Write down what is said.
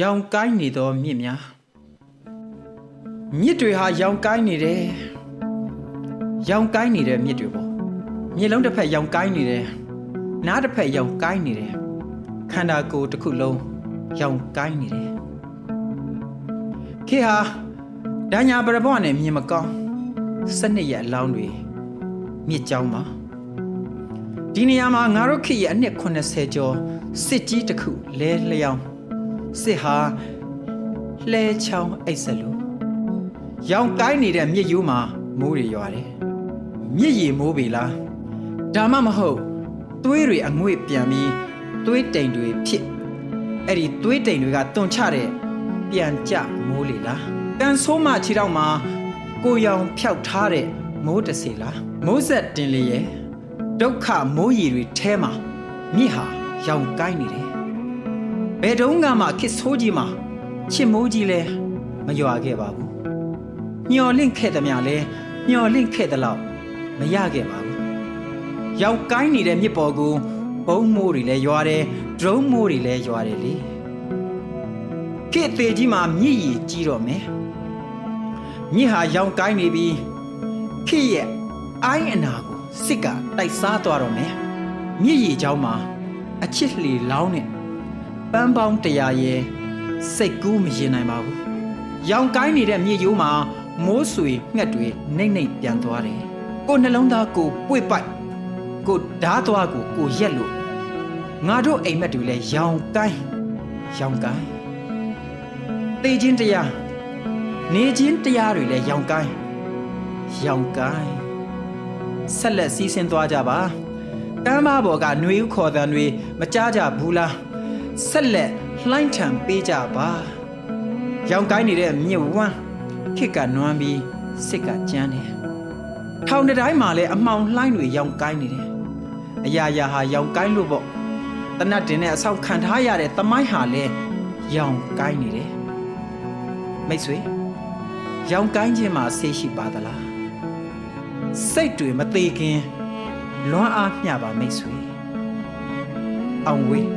ရောင်ကိုင်းနေသောမြစ်များမြစ်တွေဟာရောင်ကိုင်းနေတယ်ရောင်ကိုင်းနေတဲ့မြစ်တွေပေါ့မြစ်လုံးတစ်ဖက်ရောင်ကိုင်းနေတယ်နားတစ်ဖက်ရောင်ကိုင်းနေတယ်ခန္ဓာကိုယ်တစ်ခုလုံးရောင်ကိုင်းနေတယ်ခေဟာဒညာပရဘောနဲ့မြင်မကောင်းစနစ်ရဲ့အလောင်းတွေမြစ်ကြောင်းမှာဒီနေရာမှာငါတို့ခေရဲ့အနှစ်80ကျော်စစ်ကြီးတစ်ခုလဲလျောင်း စစ်ဟာလှဲချောင်းအိတ်ဆက်လို့ရောင်ကိုင်းနေတဲ့မြစ်ရိုးမှာမိုးတွေရွာတယ်မြစ်ရီမိုးပေလားဒါမှမဟုတ်သွေးတွေအငွေ့ပြန်ပြီးသွေးတိမ်တွေဖြစ်အဲ့ဒီသွေးတိမ်တွေကတွန်ချတဲ့ပြန်ကြမိုးလေလားကန်ဆိုးမခြေထောက်မှာကိုရောင်ဖြောက်ထားတဲ့မိုးတစီလားမိုးဆက်တင်လေရဲ့ဒုက္ခမိုးရီတွေထဲမှာမြစ်ဟာရောင်ကိုင်းနေတယ် ဘယ်တုန်းကမှခစ်ဆိုးကြီးမှာချစ်မိုးကြီးလဲမရွာခဲ့ပါဘူးညှော်လင့်ခဲ့သမျှလဲညှော်လင့်ခဲ့သလောက်မရခဲ့ပါဘူးရောင်ကိုင်းနေတဲ့မြစ်ပေါ်ကိုဘုံမိုးတွေလဲရွာတယ်ဒရုန်းမိုးတွေလဲရွာတယ်လေခေတ်သေးကြီးမှာမြစ်ရီကြီးတော့မယ်မြစ်ဟာရောင်ကိုင်းနေပြီးခေတ်ရဲ့အိုင်းအနာကိုစစ်ကတိုက်စားသွားတော့မယ်မြစ်ရီเจ้าမှာအချစ်လေလောင်းနဲ့ ပန်းပေါင်းတရာရဲ့စိတ်ကူးမရင်နိုင်ပါဘူး။ရောင်ကိုင်းနေတဲ့မြေရိုးမှာမိုးဆွေငှက်တွေနှိမ့်နှိမ့်ပြန်သွားတယ်။ကိုနှလုံးသားကိုပွေ့ပိုက်ကိုဓားသွားကိုကိုရက်လို့ငါတို့အိမ်မက်တွေလည်းရောင်ကိုင်းရောင်ကိုင်းတေခြင်းတရားနေခြင်းတရားတွေလည်းရောင်ကိုင်းရောင်ကိုင်းဆက်လက်စီးဆင်းသွားကြပါတမ်းမဘော်ကຫນွေဥခေါ်တန်တွေမကြကြဘူးလား ဆက်လက်လှိုင်းထံပေးကြပါရောင်ကိုင်းနေတဲ့မြစ်ဝမ်းခစ်ကနွမ်းပြီးစစ်ကကြမ်းတယ်ထောင်တစ်တိုင်းမှာလဲအမှောင်လှိုင်းတွေရောင်ကိုင်းနေတယ်အရာရာဟာရောင်ကိုင်းလို့ပေါ့တနတ်တင်နဲ့အဆောင်ခံထားရတဲ့သမိုင်းဟာလဲရောင်ကိုင်းနေတယ်မိတ်ဆွေရောင်ကိုင်းခြင်းမှာဆေးရှိပါသလားစိတ်တွေမသေးခင်လွမ်းအားမျှပါမိတ်ဆွေအောင်ဝေး